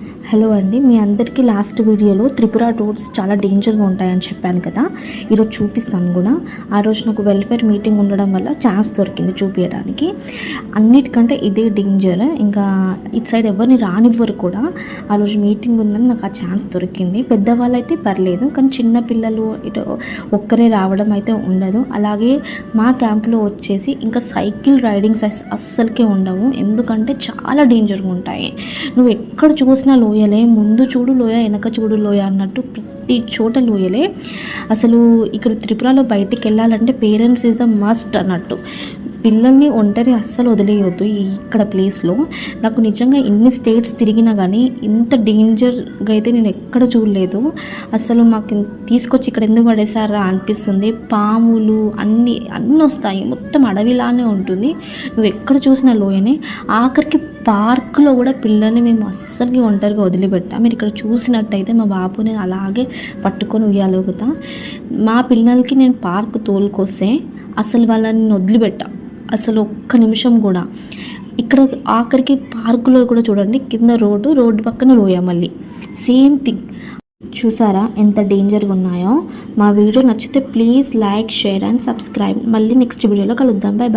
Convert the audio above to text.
Hello అండి మీ అందరికీ last వీడియోలో త్రిపుర రోడ్స్ చాలా డేంజర్గా ఉంటాయని చెప్పాను కదా ఈరోజు చూపిస్తాను కూడా. ఆ రోజు నాకు వెల్ఫేర్ మీటింగ్ ఉండడం వల్ల ఛాన్స్ దొరికింది చూపించడానికి అన్నిటికంటే ఇదే డేంజర్ ఇంకా ఇటు సైడ్ ఎవరిని రానివ్వరు కూడా. ఆ రోజు మీటింగ్ ఉందని నాకు ఆ ఛాన్స్ దొరికింది. పెద్దవాళ్ళు అయితే పర్లేదు కానీ చిన్న పిల్లలు ఇటు ఒక్కరే రావడం అయితే ఉండదు. అలాగే మా క్యాంప్లో వచ్చేసి ఇంకా సైకిల్ రైడింగ్స్ అస్- అస్సలకే ఉండవు. ఎందుకంటే చాలా డేంజర్గా ఉంటాయి. నువ్వు ఎక్కడ చూసి చూసినా లోయలే ముందు చూడు లోయ వెనక చూడు లోయ అన్నట్టు ప్రతి చోట లోయలే. అసలు ఇక్కడ త్రిపురలో బయటికి వెళ్ళాలంటే పేరెంట్స్ ఈజ్ అ మస్ట్ అన్నట్టు. పిల్లల్ని ఒంటరి అస్సలు వదిలేయొద్దు ఇక్కడ ప్లేస్లో నాకు నిజంగా ఇన్ని స్టేట్స్ తిరిగినా కానీ ఇంత డేంజర్గా అయితే నేను ఎక్కడ చూడలేదు. అసలు మాకు తీసుకొచ్చి ఇక్కడ ఎందుకు పడేసారా అనిపిస్తుంది. పాములు అన్నీ అన్నీ వస్తాయి. మొత్తం అడవిలానే ఉంటుంది. నువ్వు ఎక్కడ చూసినా లోయనే. ఆఖరికి పార్క్లో కూడా పిల్లల్ని మేము అస్సలకి ఒంటరిగా వదిలిపెట్టాం. మీరు ఇక్కడ చూసినట్టయితే మా బాబు నేను అలాగే పట్టుకొని ఉయ్యాలుగుతా. మా పిల్లలకి నేను పార్క్ తోలుకొస్తే అసలు వాళ్ళని వదిలిపెట్టా. అసలు ఒక్క నిమిషం కూడా. ఇక్కడ ఆఖరికి పార్కులో కూడా చూడండి కింద రోడ్డు రోడ్డు పక్కన లోయ మళ్ళీ. Same thing. చూసారా ఎంత డేంజర్గా ఉన్నాయో? మా వీడియో నచ్చితే please like share and subscribe. మళ్ళీ నెక్స్ట్ వీడియోలో కలుద్దాం. Bye bye.